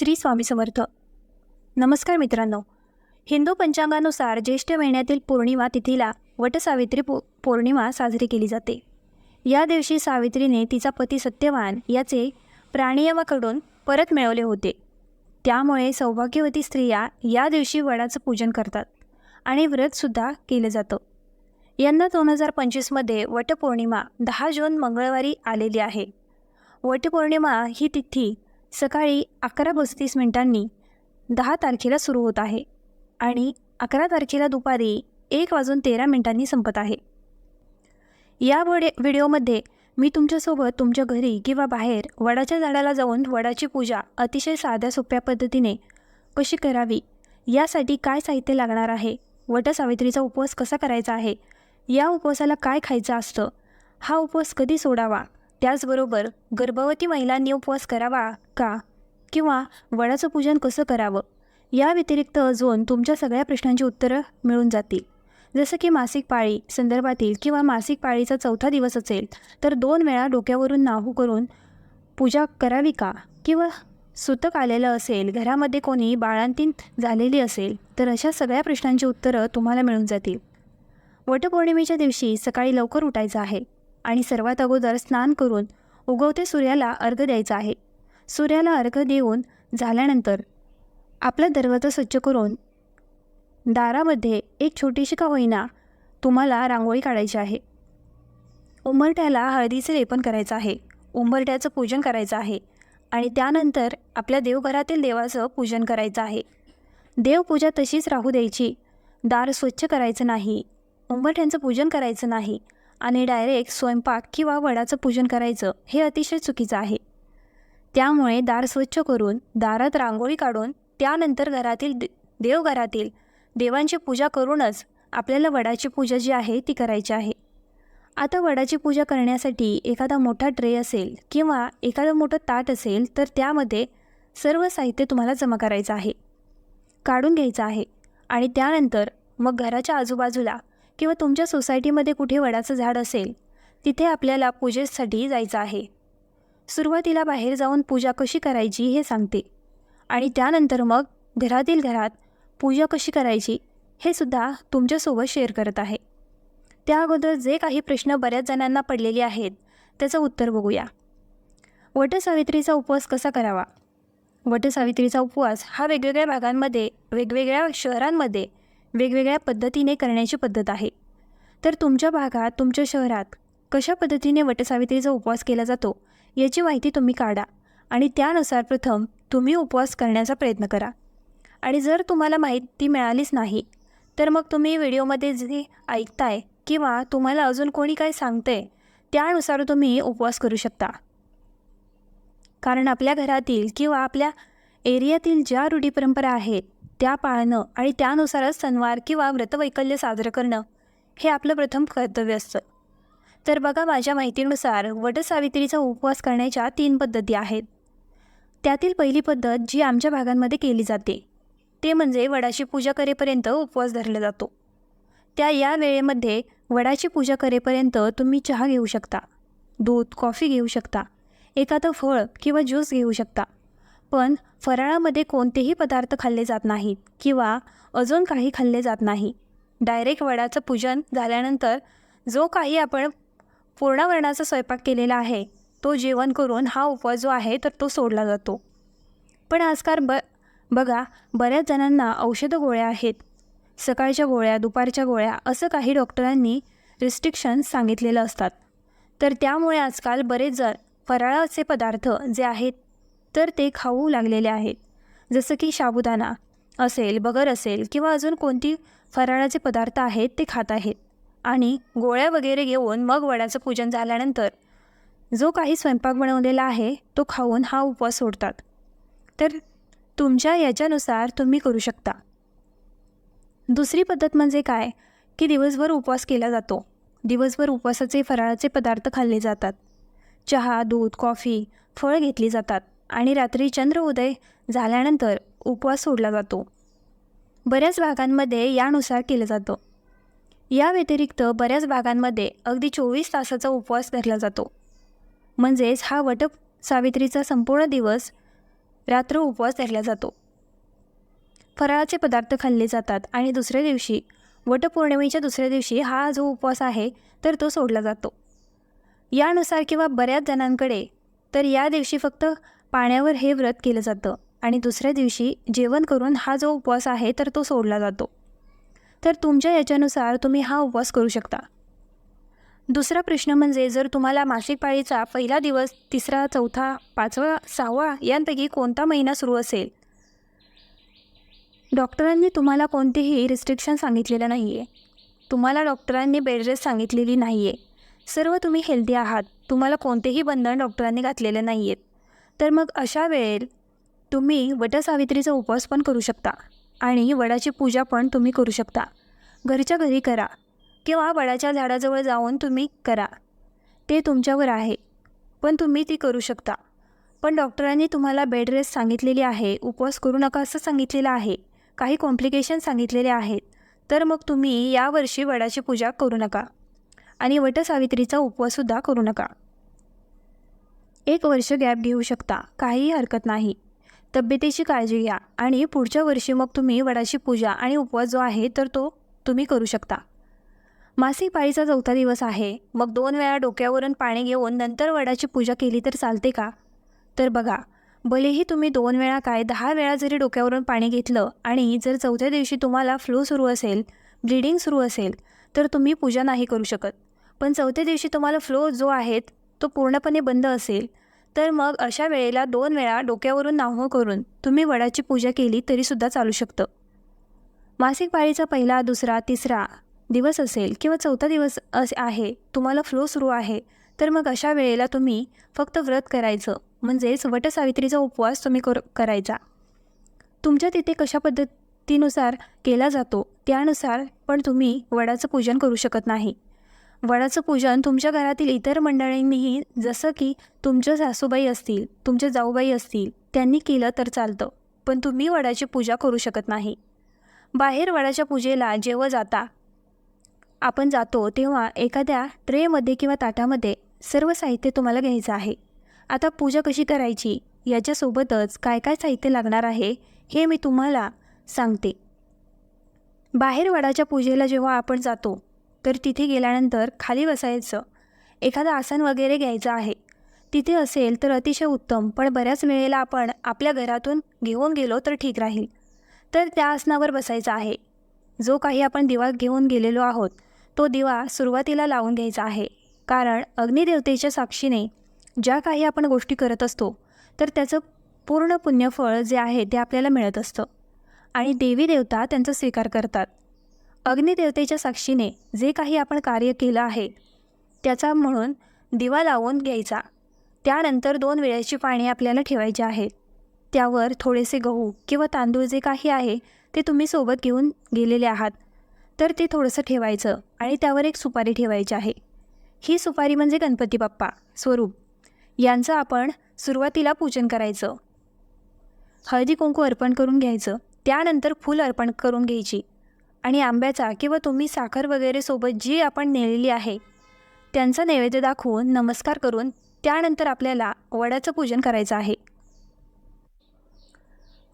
श्री स्वामी समर्थ. नमस्कार मित्रांनो. हिंदू पंचांगानुसार ज्येष्ठ महिन्यातील पौर्णिमा तिथीला वटसावित्री पौ पौर्णिमा साजरी केली जाते. या दिवशी सावित्रीने तिचा पती सत्यवान याचे प्राणियमाकडून परत मिळवले होते. त्यामुळे सौभाग्यवती स्त्रिया या दिवशी वडाचं पूजन करतात आणि व्रतसुद्धा केलं जातं. यंदा दोन हजार पंचवीसमध्ये वटपौर्णिमा दहा जून मंगळवारी आलेली आहे. वटपौर्णिमा ही तिथी सकाळी अकरा पस्तीस मिनिटांनी दहा तारखेला सुरू होत आहे आणि अकरा तारखेला दुपारी एक वाजून तेरा मिनिटांनी संपत आहे. या वडे व्हिडिओमध्ये मी तुमच्यासोबत तुमच्या घरी किंवा बाहेर वडाच्या झाडाला जाऊन वडाची पूजा अतिशय साध्या सोप्या पद्धतीने कशी करावी यासाठी काय साहित्य लागणार आहे वटसावित्रीचा उपवास कसा करायचा आहे या उपवासाला काय खायचं असतं हा उपवास कधी सोडावा त्याचबरोबर गर्भवती महिलांनी उपवास करावा का? किंवा वडाचं पूजन कसं करावं? या व्यतिरिक्त अजून तुमच्या सगळ्या प्रश्नांची उत्तरं मिळून जातील. जसं की मासिक पाळी संदर्भातील किंवा मासिक पाळीचा चौथा दिवस असेल तर दोन वेळा डोक्यावरून नाहू करून पूजा करावी का? किंवा सुतक आलेलं असेल घरामध्ये कोणी बाळांतीन झालेली असेल तर अशा सगळ्या प्रश्नांची उत्तरं तुम्हाला मिळून जातील. वटपौर्णिमेच्या दिवशी सकाळी लवकर उठायचं आहे. आणि सर्वात अगोदर स्नान करून उगवते सूर्याला अर्घ द्यायचा आहे. सूर्याला अर्घ देऊन झाल्यानंतर आपला दरवाजा स्वच्छ करून दारामध्ये एक छोटीशी का होईना तुम्हाला रांगोळी काढायची आहे. उंबरट्याला हळदीचे लेपन करायचं आहे. उंबरट्याचं पूजन करायचं आहे आणि त्यानंतर आपल्या देवघरातील देवाचं पूजन करायचं आहे. देवपूजा तशीच राहू द्यायची. दार स्वच्छ करायचं नाही. उंबरठ्यांचं पूजन करायचं नाही. आणि डायरेक्ट स्वयंपाक किंवा वडाचं पूजन करायचं हे अतिशय चुकीचं आहे. त्यामुळे दार स्वच्छ करून दारात रांगोळी काढून त्यानंतर घरातील दे देवघरातील देवांची पूजा करूनच आपल्याला वडाची पूजा जी आहे ती करायची आहे. आता वडाची पूजा करण्यासाठी एखादा मोठा ट्रे असेल किंवा एखादं मोठं ताट असेल तर त्यामध्ये सर्व साहित्य तुम्हाला जमा करायचं आहे. काढून घ्यायचं आहे आणि त्यानंतर मग घराच्या आजूबाजूला किंवा तुमच्या सोसायटीमध्ये कुठे वडाचं झाड असेल तिथे आपल्याला पूजेसाठी जायचं आहे. सुरुवातीला बाहेर जाऊन पूजा कशी करायची हे सांगते. आणि त्यानंतर मग घरातील घरात पूजा कशी करायची हे सुद्धा तुमच्यासोबत शेअर करत आहे. त्या अगोदर जे काही प्रश्न बऱ्याच जणांना पडलेले आहेत त्याचं उत्तर बघूया. वटसावित्रीचा उपवास कसा करावा? वटसावित्रीचा उपवास हा वेगवेगळ्या भागांमध्ये वेगवेगळ्या शहरांमध्ये वेगवेगळ्या पद्धतीने करण्याची पद्धत आहे. तर तुमच्या भागात तुमच्या शहरात कशा पद्धतीने वटसावित्रीचा उपवास केला जातो याची माहिती तुम्ही काढा आणि त्यानुसार प्रथम तुम्ही उपवास करण्याचा प्रयत्न करा. आणि जर तुम्हाला माहिती मिळालीच नाही तर मग तुम्ही व्हिडिओमध्ये जे ऐकताय किंवा तुम्हाला अजून कोणी काय सांगतंय त्यानुसार तुम्ही उपवास करू शकता. कारण आपल्या घरातील किंवा आपल्या एरियातील ज्या रूढी परंपरा आहेत त्या पाळणं आणि त्यानुसारच सणवार किंवा व्रतवैकल्य साजरं करणं हे आपलं प्रथम कर्तव्य असतं. तर बघा माझ्या माहितीनुसार वटसावित्रीचा उपवास करण्याच्या तीन पद्धती आहेत. त्यातील पहिली पद्धत जी आमच्या भागांमध्ये केली जाते ते म्हणजे वडाची पूजा करेपर्यंत उपवास धरला जातो. त्या या वेळेमध्ये वडाची पूजा करेपर्यंत तुम्ही चहा घेऊ शकता दूध कॉफी घेऊ शकता एखादं फळ किंवा ज्यूस घेऊ शकता. पण फराळामध्ये कोणतेही पदार्थ खाल्ले जात नाहीत किंवा अजून काही खाल्ले जात नाही. डायरेक्ट वडाचं पूजन झाल्यानंतर जो काही आपण पूर्णावरणाचा स्वयंपाक केलेला आहे तो जेवण करून हा उपवास जो आहे तर तो सोडला जातो. पण आजकाल ब बघा बऱ्याच जणांना औषधं गोळ्या आहेत. सकाळच्या गोळ्या दुपारच्या गोळ्या असं काही डॉक्टरांनी रिस्ट्रिक्शन्स सांगितलेलं असतात. तर त्यामुळे आजकाल बरेच जण फराळाचे पदार्थ जे आहेत तर ते खाऊ लागलेले आहेत. जसं की साबुदाणा असेल बगर असेल किंवा अजून कोणती फराळाचे पदार्थ आहेत ते खात आहेत. आणि गोळ्या वगैरे घेऊन मग वडाचं पूजन झाल्यानंतर जो काही स्वयंपाक बनवलेला आहे तो खाऊन हा उपवास सोडतात. तर तुमच्या याच्यानुसार तुम्ही करू शकता. दुसरी पद्धत म्हणजे काय? की दिवसभर उपवास केला जातो. दिवसभर उपवासाचे फराळाचे पदार्थ खाल्ले जातात. चहा दूध कॉफी फळ घेतली जातात. आणि रात्री चंद्र उदय झाल्यानंतर उपवास सोडला जातो. बऱ्याच भागांमध्ये यानुसार केलं जातं. या व्यतिरिक्त बऱ्याच भागांमध्ये अगदी चोवीस तासाचा उपवास धरला जातो. म्हणजेच हा वट सावित्रीचा संपूर्ण दिवस रात्र उपवास धरला जातो. फराळाचे पदार्थ खाल्ले जातात आणि दुसऱ्या दिवशी वटपौर्णिमेच्या दुसऱ्या दिवशी हा जो उपवास आहे तर तो सोडला जातो. यानुसार किंवा बऱ्याच जणांकडे तर या दिवशी फक्त पाण्यावर हे व्रत केलं जातं आणि दुसऱ्या दिवशी जेवण करून हा जो उपवास आहे तर तो सोडला जातो. तर तुमच्या याच्यानुसार तुम्ही हा उपवास करू शकता. दुसरा प्रश्न म्हणजे जर तुम्हाला मासिक पाळीचा पहिला दिवस तिसरा चौथा पाचवा सहावा यांपैकी कोणता महिना सुरू असेल? डॉक्टरांनी तुम्हाला कोणतेही रिस्ट्रिक्शन सांगितलेलं नाही आहे तुम्हाला डॉक्टरांनी बेडरेस्ट सांगितलेली नाही आहे सर्व तुम्ही हेल्दी आहात. तुम्हाला कोणतेही बंधन डॉक्टरांनी घातलेले नाही आहेत तर मग अशा वेळेत तुम्ही वटसावित्रीचा उपवास पण करू शकता आणि वडाची पूजा पण तुम्ही करू शकता. घरच्या घरी करा किंवा वडाच्या झाडाजवळ जाऊन तुम्ही करा. ते तुमच्यावर आहे पण तुम्ही ती करू शकता. पण डॉक्टरांनी तुम्हाला बेड रेस्ट सांगितलेली आहे उपवास करू नका असं सांगितलेलं आहे. काही कॉम्प्लिकेशन सांगितलेले आहेत तर मग तुम्ही यावर्षी वडाची पूजा करू नका. आणि वटसावित्रीचा उपवाससुद्धा करू नका. एक वर्ष गॅप घेऊ शकता काहीही हरकत नाही. तब्येतीची काळजी घ्या आणि पुढच्या वर्षी मग तुम्ही वडाची पूजा आणि उपवास जो आहे तर तो तुम्ही करू शकता. मासिक पाळीचा चौथा दिवस आहे. मग दोन वेळा डोक्यावरून पाणी घेऊन नंतर वडाची पूजा केली तर चालते का? तर बघा भलेही तुम्ही दोन वेळा काय दहा वेळा जरी डोक्यावरून पाणी घेतलं आणि जर चौथ्या दिवशी तुम्हाला फ्लू सुरू असेल ब्लिडिंग सुरू असेल तर तुम्ही पूजा नाही करू शकत. पण चौथ्या दिवशी तुम्हाला फ्लो जो आहेत तो पूर्णपणे बंद असेल तर मग अशा वेळेला दोन वेळा डोक्यावरून नाहो करून तुम्ही वडाची पूजा केली तरीसुद्धा चालू शकतं. मासिक पाळीचा पहिला दुसरा तिसरा दिवस असेल किंवा चौथा दिवस असे आहे तुम्हाला फ्लो सुरू आहे तर मग अशा वेळेला तुम्ही फक्त व्रत करायचं म्हणजेच वटसावित्रीचा उपवास तुम्ही कर करायचा. तुमच्या तिथे कशा पद्धतीनुसार केला जातो त्यानुसार पण तुम्ही वडाचं पूजन करू शकत नाही. वडाचं पूजन तुमच्या घरातील इतर मंडळींनीही जसं की तुमच्या सासूबाई असतील तुमच्या जाऊबाई असतील त्यांनी केलं तर चालतं. पण तुम्ही वडाची पूजा करू शकत नाही. बाहेर वडाच्या पूजेला जेव्हा जाता आपण जातो तेव्हा एखाद्या ट्रेमध्ये किंवा ताटामध्ये सर्व साहित्य तुम्हाला घ्यायचं आहे. आता पूजा कशी करायची? याच्यासोबतच काय काय साहित्य लागणार आहे हे मी तुम्हाला सांगते. बाहेर वडाच्या पूजेला जेव्हा आपण जातो तर तिथे गेल्यानंतर खाली बसायचं. एखादं आसन वगैरे घ्यायचं आहे. तिथे असेल तर अतिशय उत्तम पण बऱ्याच वेळेला आपण आपल्या घरातून घेऊन गेलो तर ठीक राहील. तर त्या आसनावर बसायचं आहे. जो काही आपण दिवा घेऊन गेलेलो आहोत तो दिवा सुरुवातीला लावून घ्यायचा आहे. कारण अग्निदेवतेच्या साक्षीने ज्या काही आपण गोष्टी करत असतो तर त्याचं पूर्ण पुण्यफळ जे आहे ते आपल्याला मिळत असतं. आणि देवी देवता त्यांचा स्वीकार करतात. अग्निदेवतेच्या साक्षीने जे काही आपण कार्य केलं आहे त्याचा म्हणून दिवा लावून घ्यायचा. त्यानंतर दोन वेळेची पाणी आपल्याला ठेवायची आहेत त्यावर थोडेसे गहू किंवा तांदूळ जे काही आहे ते तुम्ही सोबत घेऊन गेलेले आहात. तर ते थोडंसं ठेवायचं आणि त्यावर एक सुपारी ठेवायची आहे. ही सुपारी म्हणजे गणपती बाप्पा स्वरूप. यांचं आपण सुरुवातीला पूजन करायचं. हळदी कुंकू अर्पण करून घ्यायचं. त्यानंतर फूल अर्पण करून घ्यायची. आणि आंब्याचा किंवा तुम्ही साखर वगैरे सोबत जी आपण नेलेली आहे त्यांचा नैवेद्य दाखवून नमस्कार करून त्यानंतर आपल्याला वडाचं पूजन करायचं आहे.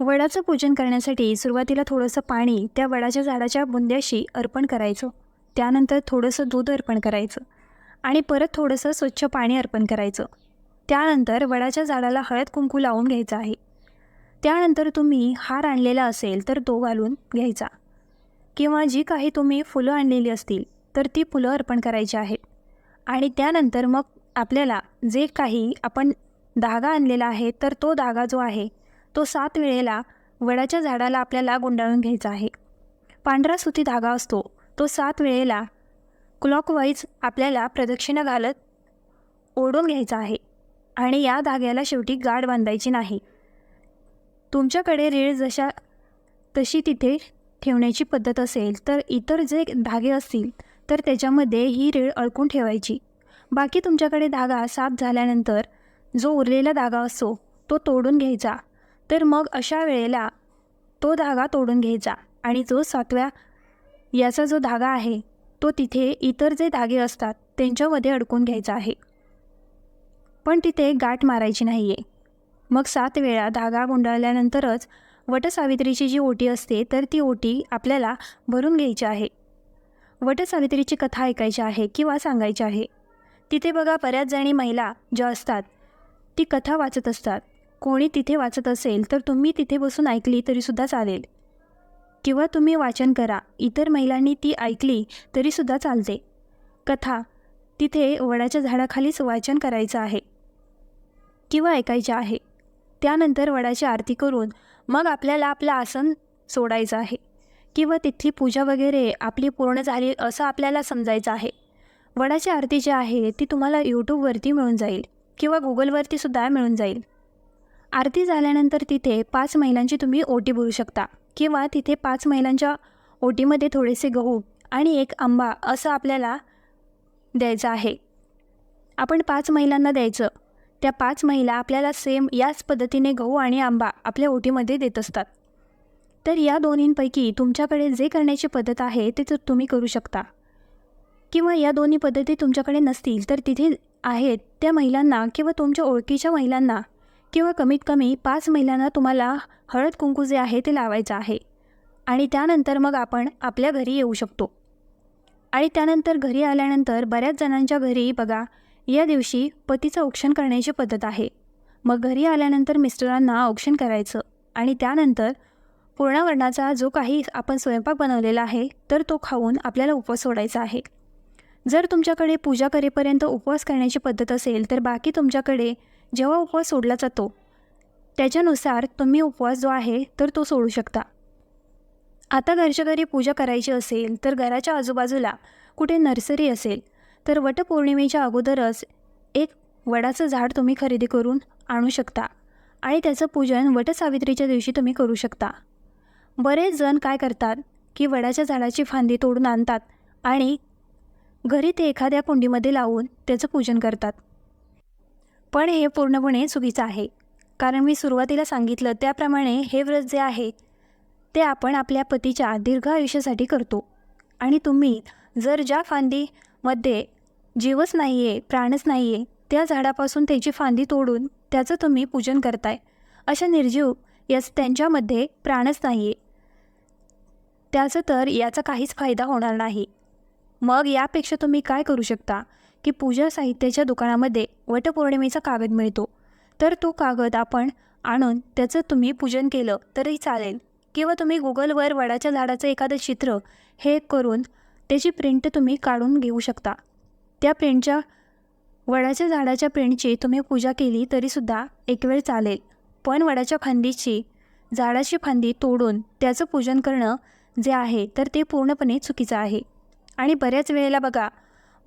वडाचं पूजन करण्यासाठी सुरुवातीला थोडंसं पाणी त्या वडाच्या झाडाच्या बुंद्याशी अर्पण करायचं. त्यानंतर थोडंसं दूध अर्पण करायचं आणि परत थोडंसं स्वच्छ पाणी अर्पण करायचं. त्यानंतर वडाच्या झाडाला हळद कुंकू लावून घ्यायचं आहे. त्यानंतर तुम्ही हार आणलेला असेल तर तो घालून घ्यायचा. किंवा जी काही तुम्ही फुलं आणलेली असतील तर ती फुलं अर्पण करायची आहेत. आणि त्यानंतर मग आपल्याला जे काही आपण धागा आणलेला आहे तर तो धागा जो आहे तो सात वेळेला वडाच्या झाडाला आपल्याला गुंडाळून घ्यायचा आहे. पांढरा सुती धागा असतो तो सात वेळेला क्लॉकवाईज आपल्याला प्रदक्षिणा घालत ओढून घ्यायचा आहे. आणि या धाग्याला शेवटी गाठ बांधायची नाही. तुमच्याकडे रेळ जशा तशी तिथे ठेवण्याची पद्धत असेल तर इतर जे धागे असतील तर त्याच्यामध्ये ही रेळ अडकून ठेवायची. बाकी तुमच्याकडे धागा साफ झाल्यानंतर जो उरलेला धागा असतो तो तोडून घ्यायचा. तर मग अशा वेळेला तो धागा तोडून घ्यायचा आणि जो सातव्या याचा जो धागा आहे तो तिथे इतर जे धागे असतात त्यांच्यामध्ये अडकून घ्यायचा आहे. पण तिथे गाठ मारायची नाही आहे मग सात वेळा धागा गुंडाळल्यानंतरच वटसावित्रीची जी ओटी असते तर ती ओटी आपल्याला भरून घ्यायची आहे. वटसावित्रीची कथा ऐकायची आहे किंवा सांगायची आहे? तिथे बघा बऱ्याच जणी महिला ज्या असतात ती कथा वाचत असतात. कोणी तिथे वाचत असेल तर तुम्ही तिथे बसून ऐकली तरीसुद्धा चालेल. किंवा तुम्ही वाचन करा इतर महिलांनी ती ऐकली तरीसुद्धा चालते. कथा तिथे वडाच्या झाडाखालीच वाचन करायचं आहे. किंवा ऐकायचं आहे. त्यानंतर वडाची आरती करून मग आपल्याला आपलं आसन सोडायचं आहे. किंवा तिथली पूजा वगैरे आपली पूर्ण झाली असं आपल्याला समजायचं आहे. वडाची आरती जी आहे ती तुम्हाला यूट्यूबवरती मिळून जाईल. किंवा गुगलवरती सुद्धा मिळून जाईल. आरती झाल्यानंतर तिथे पाच महिलांची तुम्ही ओटी भरू शकता. किंवा तिथे पाच महिलांच्या ओटीमध्ये थोडेसे गहू आणि एक आंबा असं आपल्याला द्यायचं आहे. आपण पाच महिलांना द्यायचं. त्या पाच महिला आपल्याला सेम याच पद्धतीने गहू आणि आंबा आपल्या ओटीमध्ये देत असतात. तर या दोन्हींपैकी तुमच्याकडे जे करण्याची पद्धत आहे ते तर तुम्ही करू शकता. किंवा या दोन्ही पद्धती तुमच्याकडे नसतील तर तिथे आहेत त्या महिलांना किंवा तुमच्या ओळखीच्या महिलांना किंवा कमीत कमी पाच महिलांना तुम्हाला हळद कुंकू जे आहे ते लावायचं आहे. आणि त्यानंतर मग आपण आपल्या घरी येऊ शकतो. आणि त्यानंतर घरी आल्यानंतर बऱ्याच जणांच्या घरी बघा या दिवशी पतीचं औक्षण करण्याची पद्धत आहे. मग घरी आल्यानंतर मिस्टरांना औक्षण करायचं आणि त्यानंतर पूर्णावरणाचा जो काही आपण स्वयंपाक बनवलेला आहे तर तो खाऊन आपल्याला उपवास सोडायचा आहे. जर तुमच्याकडे पूजा करेपर्यंत उपवास करण्याची पद्धत असेल तर बाकी तुमच्याकडे जेव्हा उपवास सोडला जातो त्याच्यानुसार तुम्ही उपवास जो आहे तर तो सोडू शकता. आता घरच्या घरी पूजा करायची असेल तर घराच्या आजूबाजूला कुठे नर्सरी असेल तर वटपौर्णिमेच्या अगोदरच एक वडाचं झाड तुम्ही खरेदी करून आणू शकता आणि त्याचं पूजन वटसावित्रीच्या दिवशी तुम्ही करू शकता. बरेच जण काय करतात की वडाच्या झाडाची फांदी तोडून आणतात आणि घरी ते एखाद्या कुंडीमध्ये लावून त्याचं पूजन करतात. पण हे पूर्णपणे चुकीचं आहे. कारण मी सुरुवातीला सांगितलं त्याप्रमाणे हे व्रत जे आहे ते आपण आपल्या पतीच्या दीर्घ आयुष्यासाठी करतो. आणि तुम्ही जर ज्या फांदीमध्ये जीवच नाही आहे प्राणच नाही आहे त्या झाडापासून त्याची फांदी तोडून त्याचं तुम्ही पूजन करताय. अशा निर्जीव याच त्यांच्यामध्ये प्राणच नाही आहे त्याचं तर याचा काहीच फायदा होणार नाही. मग यापेक्षा तुम्ही काय करू शकता? की पूजा साहित्याच्या दुकानामध्ये वटपौर्णिमेचा कागद मिळतो. तर तो कागद आपण आणून त्याचं तुम्ही पूजन केलं तरी चालेल. किंवा तुम्ही गुगलवर वडाच्या झाडाचं एखादं चित्र हे करून त्याची प्रिंट तुम्ही काढून घेऊ शकता. त्या पेंडच्या वडाच्या झाडाच्या पेंडची तुम्ही पूजा केली तरीसुद्धा एक वेळ चालेल. पण वडाच्या फांदीची झाडाची फांदी तोडून त्याचं पूजन करणं जे आहे तर ते पूर्णपणे चुकीचं आहे. आणि बऱ्याच वेळेला बघा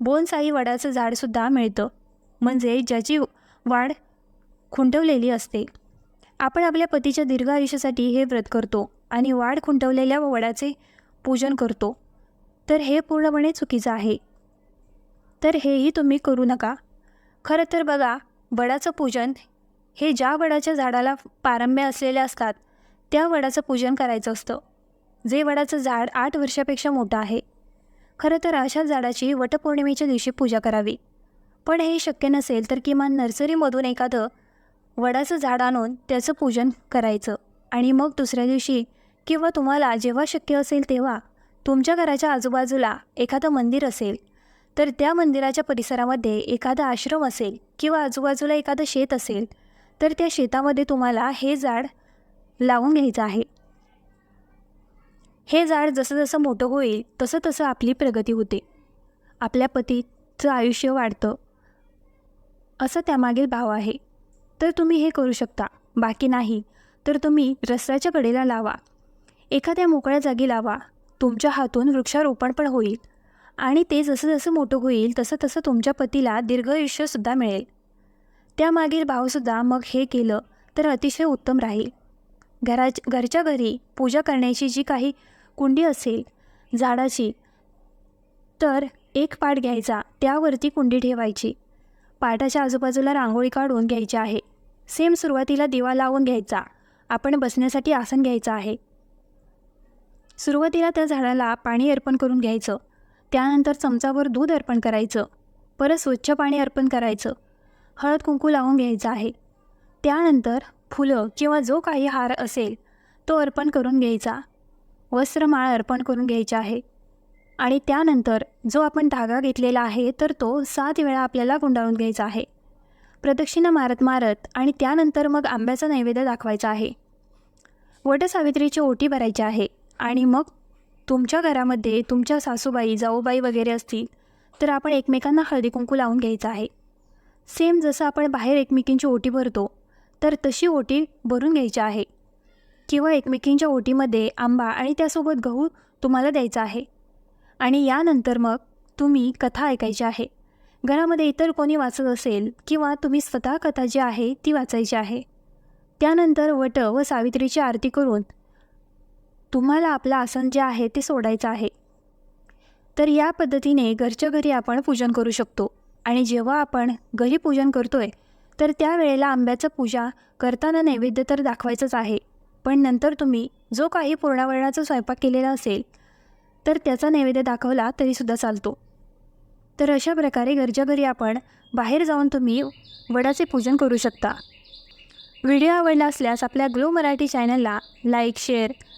बोनसाई वडाचं झाडसुद्धा मिळतं. म्हणजे ज्याची वाढ खुंटवलेली असते. आपण आपल्या पतीच्या दीर्घ आयुष्यासाठी हे व्रत करतो आणि वाढ खुंटवलेल्या वडाचे पूजन करतो. तर हे पूर्णपणे चुकीचं आहे. तर हेही तुम्ही करू नका. खरं तर बघा वडाचं पूजन हे ज्या वडाच्या झाडाला पारंब्या असलेल्या असतात त्या वडाचं पूजन करायचं असतं. जे वडाचं झाड आठ वर्षापेक्षा मोठं आहे. खरं तर अशा झाडाची वटपौर्णिमेच्या दिवशी पूजा करावी. पण हे शक्य नसेल तर किमान नर्सरीमधून एखादं वडाचं झाड आणून त्याचं पूजन करायचं आणि मग दुसऱ्या दिवशी किंवा तुम्हाला जेव्हा शक्य असेल तेव्हा तुमच्या घराच्या आजूबाजूला एखादं मंदिर असेल तर त्या मंदिराच्या परिसरामध्ये एखादा आश्रम असेल किंवा आजूबाजूला एखादं शेत असेल तर त्या शेतामध्ये तुम्हाला हे झाड लावून घ्यायचं आहे. हे झाड जसं जसं मोठं होईल तसं तसं आपली प्रगती होते. आपल्या पतीचं आयुष्य वाढतं. असं त्यामागील भाव आहे. तर तुम्ही हे करू शकता. बाकी नाही तर तुम्ही रस्त्याच्या कडेला लावा. एखाद्या मोकळ्या जागी लावा. तुमच्या हातून वृक्षारोपण पण होईल. आणि ते जसं जसं मोठं होईल तसं तसं तुमच्या पतीला दीर्घ आयुष्यसुद्धा मिळेल. त्यामागील भावसुद्धा मग हे केलं तर अतिशय उत्तम राहील. घरा घरच्या घरी पूजा करण्याची जी काही कुंडी असेल झाडाची तर एक पाट घ्यायचा त्यावरती कुंडी ठेवायची. पाटाच्या आजूबाजूला रांगोळी काढून घ्यायची आहे. सेम सुरुवातीला दिवा लावून घ्यायचा. आपण बसण्यासाठी आसन घ्यायचं आहे. सुरुवातीला त्या झाडाला पाणी अर्पण करून घ्यायचं. त्यानंतर चमचावर दूध अर्पण करायचं. परत स्वच्छ पाणी अर्पण करायचं. हळद कुंकू लावून घ्यायचं आहे. त्यानंतर फुलं किंवा जो काही हार असेल तो अर्पण करून घ्यायचा. वस्त्रमाळ अर्पण करून घ्यायची आहे. आणि त्यानंतर जो आपण धागा घेतलेला आहे तर तो सात वेळा आपल्याला गुंडाळून घ्यायचा आहे. प्रदक्षिणा मारत मारत आणि त्यानंतर मग आंब्याचा नैवेद्य दाखवायचा आहे. वटसावित्रीची ओटी भरायची आहे आणि मग तुमच्या घरामध्ये तुमच्या सासूबाई जाऊबाई वगैरे असतील तर आपण एकमेकांना हळदी कुंकू लावून घ्यायचं आहे. सेम जसं आपण बाहेर एकमेकींची ओटी भरतो तर तशी ओटी भरून घ्यायची आहे. किंवा एकमेकींच्या ओटीमध्ये आंबा आणि त्यासोबत गहू तुम्हाला द्यायचा आहे. आणि यानंतर मग तुम्ही कथा ऐकायची आहे. घरामध्ये इतर कोणी वाचत असेल किंवा तुम्ही स्वतः कथा जी आहे ती वाचायची आहे. त्यानंतर वट व सावित्रीची आरती करून तुम्हाला आपलं आसन जे आहे ते सोडायचं आहे. तर या पद्धतीने घरच्या घरी आपण पूजन करू शकतो. आणि जेव्हा आपण घरी पूजन करतो आहे तर त्यावेळेला आंब्याचं पूजा करताना नैवेद्य तर दाखवायचंच आहे. पण नंतर तुम्ही जो काही पूर्णावरणाचा स्वयंपाक केलेला असेल तर त्याचा नैवेद्य दाखवला तरीसुद्धा चालतो. तर अशा प्रकारे घरच्या घरी आपण बाहेर जाऊन तुम्ही वडाचे पूजन करू शकता. व्हिडिओ आवडला असल्यास आपल्या ग्लो मराठी चॅनलला लाईक शेअर